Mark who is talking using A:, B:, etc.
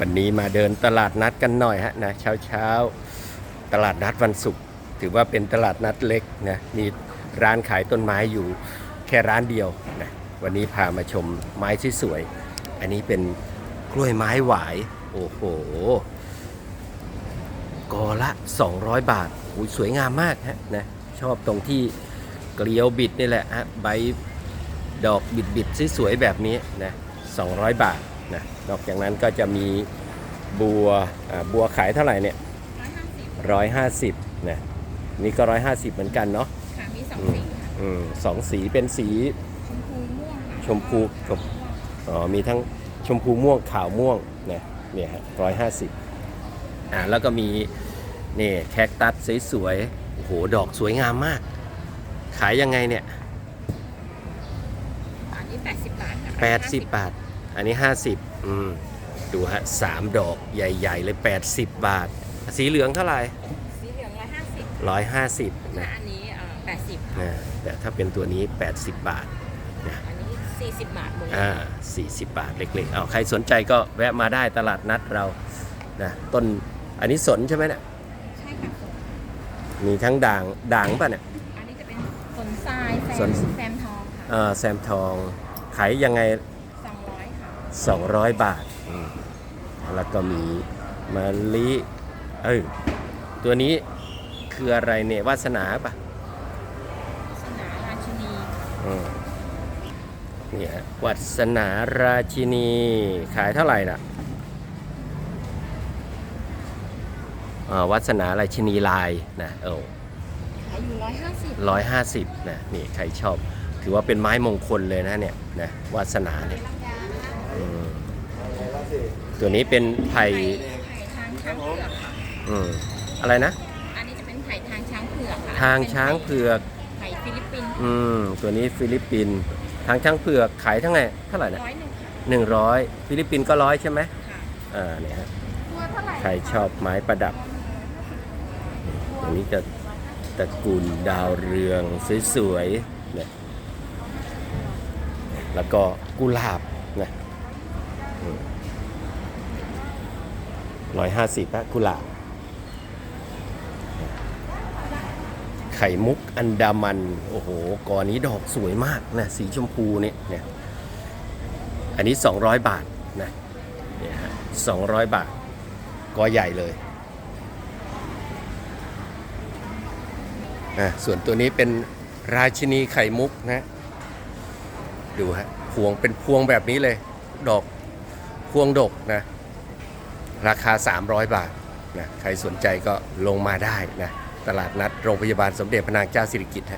A: วันนี้มาเดินตลาดนัดกันหน่อยฮะนะเช้าเช้าตลาดนัดวันศุกร์ถือว่าเป็นตลาดนัดเล็กนะมีร้านขายต้นไม้อยู่แค่ร้านเดียวนะวันนี้พามาชมไม้ที่สวยๆอันนี้เป็นกล้วยไม้หวาย โอ้โหกอละ 200 บาทอุ้ยสวยงามมากฮะนะชอบตรงที่เกลียวบิดนี่แหละฮะใบดอกบิดบิดๆสวยๆแบบนี้นะ200 บาท นะนอกจากนั้นก็จะมีบัวอ่าบัวขายเท่าไหร่เนี่ย
B: ร้อยห้าสิบ
A: 150นะนี่ก็150เหมือนกันเนาะ
B: ค่ะมีสองสีค่ะ
A: อืมสองสีเป็นสี
B: ชมพูม่วงค่ะ
A: ชมพูชมอ๋อมีทั้งชมพูม่วงขาวม่วงนะเนี่ยฮะร้อยห้าสิบอ่าแล้วก็มีนี่แคคตัสสวยๆโอ้โหดอกสวยงามมาก ขายยังไงเนี่ย
B: อันนี้แปดสิบบาทค่ะ
A: 80บาท อันนี้ 50อืมดูฮะสามดอกใหญ่ๆ เลย 80 บาท สีเหลืองเท่าไหร่
B: สีเหลืองร้อยห้าสิบ
A: ร้อยห้าสิบ
B: และ
A: นะ
B: อันนี้แปดสิบ
A: นะแต่ถ้าเป็นตัวนี้ 80 บาท
B: อันนี้สี่สิบบาทหมดเลย
A: อ่า40 บาทเล็กๆเอาใครสนใจก็แวะมาได้ตลาดนัดเรานะต้นอันนี้สนใช่ไหมเนี่ย
B: ใช่ค่ะ
A: มีทั้งด่างด่างป่ะเนี่ย
B: อันนี้จะเป็นสนทรายแซ
A: สน
B: มแซมทองค่ะ
A: เอ่อแซมทองขายยังไง
B: สองร้อยค่ะ
A: 200 บาทอืมแล้วก็มีมะลิเอ้ยตัวนี้คืออะไรเนี่ยวาสนาป่ะ
B: สนาราชินี
A: อืมนี่ฮะวัสนาราชินี ขายเท่าไหร่ล่ะอ่าวัสนาราชินีลายนะเออ
B: ขายอยู่ร้อยห้าสิบ
A: ร้อยห้าสิบนะนี่ใครชอบ ถือว่าเป็นไม้มงคลเลยนะเนี่ยนะวาสนาเนี่ยอืม ตัวนี้เป็นไผ่
B: ไผ่ทางช้างเผือกค่ะ
A: อืมอะไรนะ
B: อันนี้จะเป็นไผ่ทางช้างเผือกค่ะ
A: ทางช้างเผือก
B: ไผ่ฟิลิปปินส์
A: อืม ตัวนี้ฟิลิปปินส์ทางช้างเผือกขายเท่าไหร่เท่าไหร่นะ
B: ร้อยหนึ่งค่ะ
A: หนึ่งร้อยฟิลิปปินส์ก็ร้อยใช่ไหม
B: ค่ะ
A: อ่าเนี่ยฮะ
B: ตัวเท่าไหร่
A: ใครชอบไม้ประดับอันนี้จะตระกูลดาวเรืองสวยๆเนี่ยแล้วก็กุหลาบนะ ร้อยห้าสิบกุหลาบไข่มุกอันดามัน โอ้โหกอนี้ดอกสวยมากนะ สีชมพูเนี่ยเนี่ย อันนี้ 200 บาทนะเนี่ยฮะ200บาท กอใหญ่เลยอะส่วนตัวนี้เป็นราชินีไข่มุกนะ ดูฮะ พวงเป็นพวงแบบนี้เลย ดอก พวงดกนะราคา 300 บาทนะใครสนใจก็ลงมาได้นะตลาดนัดโรงพยาบาลสมเด็จพระนางเจ้าสิริกิติ์